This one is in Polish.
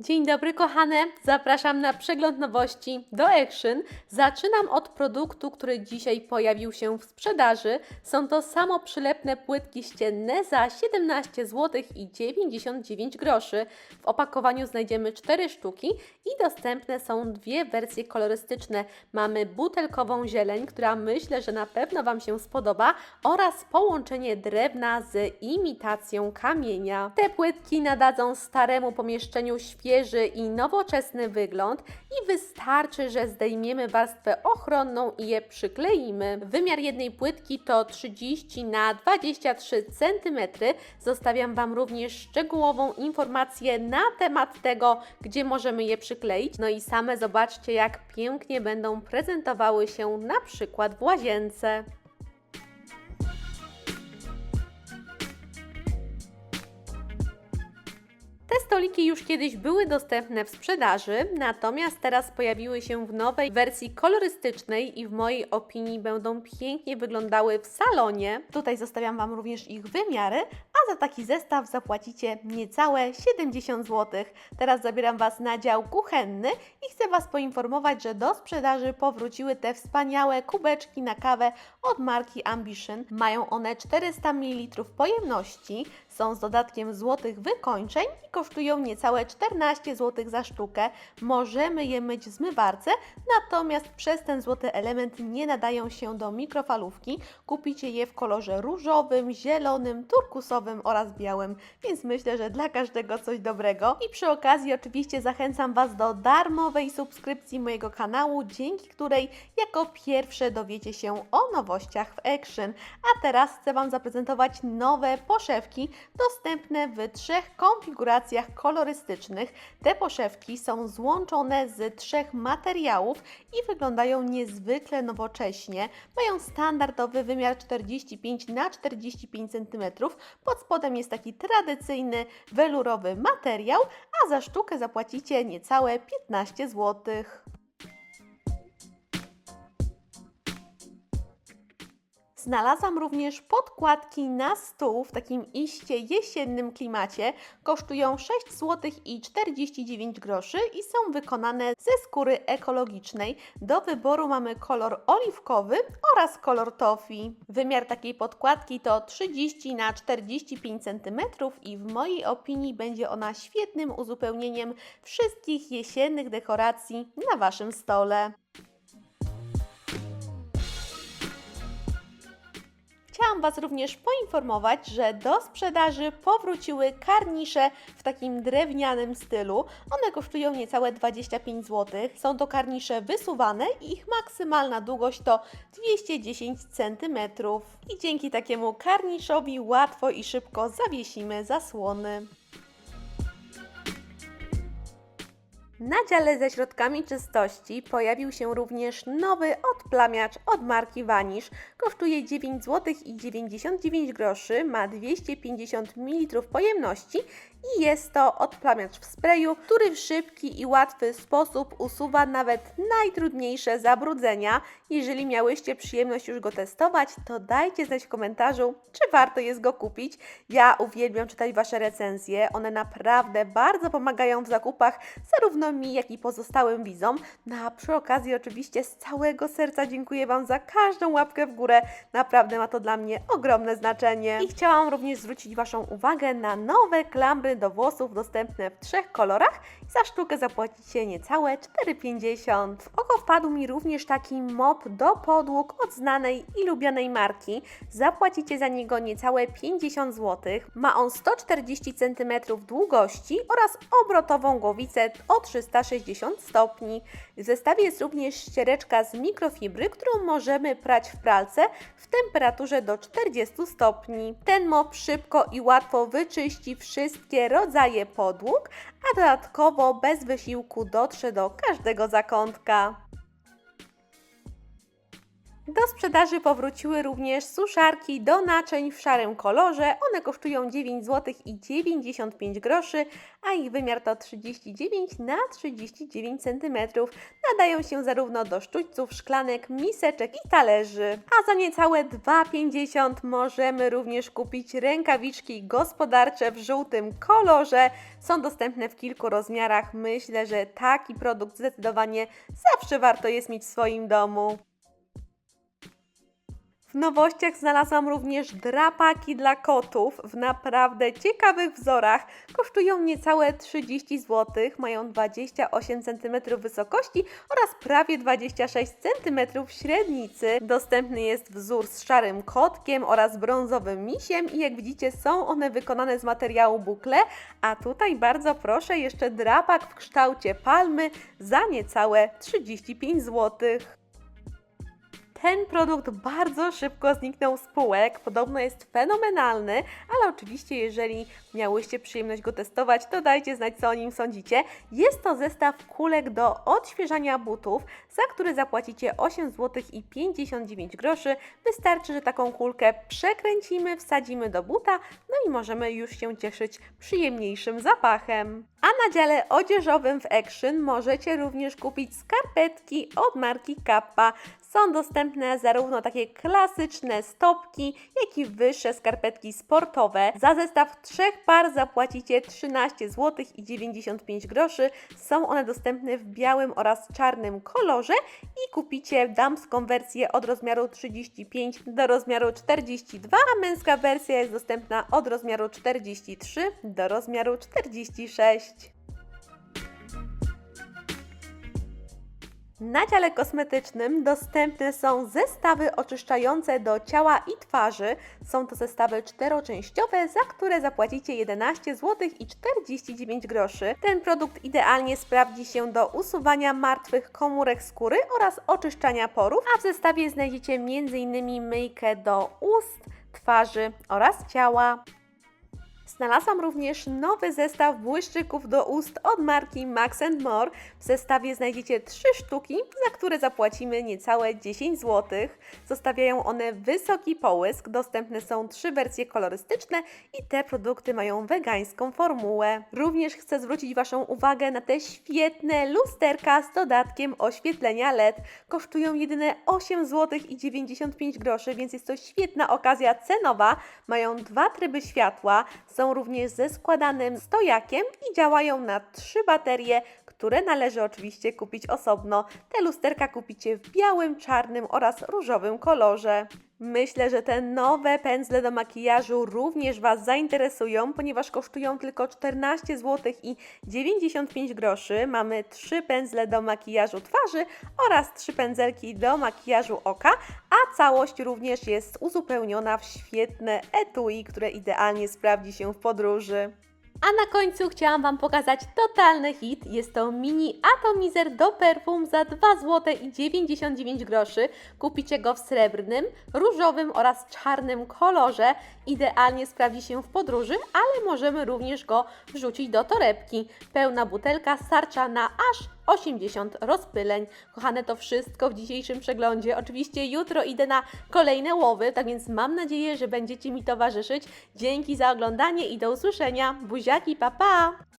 Dzień dobry kochane, zapraszam na przegląd nowości do Action. Zaczynam od produktu, który dzisiaj pojawił się w sprzedaży. Są to samoprzylepne płytki ścienne za 17 zł i 99 groszy. W opakowaniu znajdziemy 4 sztuki i dostępne są dwie wersje kolorystyczne. Mamy butelkową zieleń, która myślę, że na pewno Wam się spodoba oraz połączenie drewna z imitacją kamienia. Te płytki nadadzą staremu pomieszczeniu świeży i nowoczesny wygląd i wystarczy, że zdejmiemy warstwę ochronną i je przykleimy. Wymiar jednej płytki to 30 na 23 cm. Zostawiam Wam również szczegółową informację na temat tego, gdzie możemy je przykleić. No i same zobaczcie, jak pięknie będą prezentowały się na przykład w łazience. Te stoliki już kiedyś były dostępne w sprzedaży, natomiast teraz pojawiły się w nowej wersji kolorystycznej i w mojej opinii będą pięknie wyglądały w salonie. Tutaj zostawiam Wam również ich wymiary, a za taki zestaw zapłacicie niecałe 70 zł. Teraz zabieram Was na dział kuchenny i chcę Was poinformować, że do sprzedaży powróciły te wspaniałe kubeczki na kawę od marki Ambition. Mają one 400 ml pojemności, są z dodatkiem złotych wykończeń i kosztują niecałe 14 zł za sztukę. Możemy je myć w zmywarce, natomiast przez ten złoty element nie nadają się do mikrofalówki. Kupicie je w kolorze różowym, zielonym, turkusowym oraz białym, więc myślę, że dla każdego coś dobrego. I przy okazji oczywiście zachęcam Was do darmowej subskrypcji mojego kanału, dzięki której jako pierwsze dowiecie się o nowościach w Action. A teraz chcę Wam zaprezentować nowe poszewki dostępne w trzech konfiguracjach kolorystycznych. Te poszewki są złączone z trzech materiałów i wyglądają niezwykle nowocześnie. Mają standardowy wymiar 45 na 45 cm. Pod spodem jest taki tradycyjny welurowy materiał, a za sztukę zapłacicie niecałe 15 zł. Znalazłam również podkładki na stół w takim iście jesiennym klimacie. Kosztują 6 zł i 49 groszy i są wykonane ze skóry ekologicznej. Do wyboru mamy kolor oliwkowy oraz kolor tofi. Wymiar takiej podkładki to 30 na 45 cm i w mojej opinii będzie ona świetnym uzupełnieniem wszystkich jesiennych dekoracji na Waszym stole. Chciałam Was również poinformować, że do sprzedaży powróciły karnisze w takim drewnianym stylu. One kosztują niecałe 25 zł. Są to karnisze wysuwane i ich maksymalna długość to 210 cm. I dzięki takiemu karniszowi łatwo i szybko zawiesimy zasłony. Na dziale ze środkami czystości pojawił się również nowy odplamiacz od marki Vanish. Kosztuje 9 zł i 99 groszy, ma 250 ml pojemności i jest to odplamiacz w sprayu, który w szybki i łatwy sposób usuwa nawet najtrudniejsze zabrudzenia. Jeżeli miałyście przyjemność już go testować, to dajcie znać w komentarzu, czy warto jest go kupić. Ja uwielbiam czytać Wasze recenzje, one naprawdę bardzo pomagają w zakupach, zarówno mi, jak i pozostałym widzom. No a przy okazji oczywiście z całego serca dziękuję Wam za każdą łapkę w górę, naprawdę ma to dla mnie ogromne znaczenie. I chciałam również zwrócić Waszą uwagę na nowe klamry do włosów dostępne w trzech kolorach za sztukę zapłacicie niecałe 4,50. W oko wpadł mi również taki mop do podłóg od znanej i lubianej marki. Zapłacicie za niego niecałe 50 zł. Ma on 140 cm długości oraz obrotową głowicę o 360 stopni. W zestawie jest również ściereczka z mikrofibry, którą możemy prać w pralce w temperaturze do 40 stopni. Ten mop szybko i łatwo wyczyści wszystkie rodzaje podłóg, a dodatkowo bez wysiłku dotrze do każdego zakątka. Do sprzedaży powróciły również suszarki do naczyń w szarym kolorze. One kosztują 9 zł i 95 groszy, a ich wymiar to 39 na 39 cm. Nadają się zarówno do sztućców, szklanek, miseczek i talerzy. A za niecałe 2,50 możemy również kupić rękawiczki gospodarcze w żółtym kolorze. Są dostępne w kilku rozmiarach. Myślę, że taki produkt zdecydowanie zawsze warto jest mieć w swoim domu. W nowościach znalazłam również drapaki dla kotów w naprawdę ciekawych wzorach. Kosztują niecałe 30 zł, mają 28 cm wysokości oraz prawie 26 cm średnicy. Dostępny jest wzór z szarym kotkiem oraz brązowym misiem i jak widzicie są one wykonane z materiału bukle, a tutaj bardzo proszę jeszcze drapak w kształcie palmy za niecałe 35 zł. Ten produkt bardzo szybko zniknął z półek, podobno jest fenomenalny, ale oczywiście jeżeli miałyście przyjemność go testować, to dajcie znać co o nim sądzicie. Jest to zestaw kulek do odświeżania butów, za który zapłacicie 8 zł i 59 groszy. Wystarczy, że taką kulkę przekręcimy, wsadzimy do buta, no i możemy już się cieszyć przyjemniejszym zapachem. A na dziale odzieżowym w Action możecie również kupić skarpetki od marki Kappa. Są dostępne zarówno takie klasyczne stopki, jak i wyższe skarpetki sportowe. Za zestaw trzech par zapłacicie 13 zł i 95 groszy. Są one dostępne w białym oraz czarnym kolorze i kupicie damską wersję od rozmiaru 35 do rozmiaru 42, a męska wersja jest dostępna od rozmiaru 43 do rozmiaru 46. Na dziale kosmetycznym dostępne są zestawy oczyszczające do ciała i twarzy. Są to zestawy czteroczęściowe, za które zapłacicie 11 zł i 49 groszy. Ten produkt idealnie sprawdzi się do usuwania martwych komórek skóry oraz oczyszczania porów, a w zestawie znajdziecie m.in. myjkę do ust, twarzy oraz ciała. Znalazłam również nowy zestaw błyszczyków do ust od marki Max More. W zestawie znajdziecie 3 sztuki, za które zapłacimy niecałe 10 zł. Zostawiają one wysoki połysk. Dostępne są trzy wersje kolorystyczne i te produkty mają wegańską formułę. Również chcę zwrócić Waszą uwagę na te świetne lusterka z dodatkiem oświetlenia LED. Kosztują jedyne 8 zł i 95 groszy, więc jest to świetna okazja cenowa. Mają dwa tryby światła, są również ze składanym stojakiem i działają na trzy baterie, które należy oczywiście kupić osobno. Te lusterka kupicie w białym, czarnym oraz różowym kolorze. Myślę, że te nowe pędzle do makijażu również Was zainteresują, ponieważ kosztują tylko 14 zł i 95 groszy. Mamy trzy pędzle do makijażu twarzy oraz trzy pędzelki do makijażu oka, a całość również jest uzupełniona w świetne etui, które idealnie sprawdzi się w podróży. A na końcu chciałam Wam pokazać totalny hit. Jest to mini atomizer do perfum za 2 zł i 99 groszy. Kupicie go w srebrnym, różowym oraz czarnym kolorze. Idealnie sprawdzi się w podróży, ale możemy również go wrzucić do torebki. Pełna butelka starcza na aż 80 rozpyleń. Kochane, to wszystko w dzisiejszym przeglądzie. Oczywiście jutro idę na kolejne łowy, tak więc mam nadzieję, że będziecie mi towarzyszyć. Dzięki za oglądanie i do usłyszenia. Buziaki, pa pa!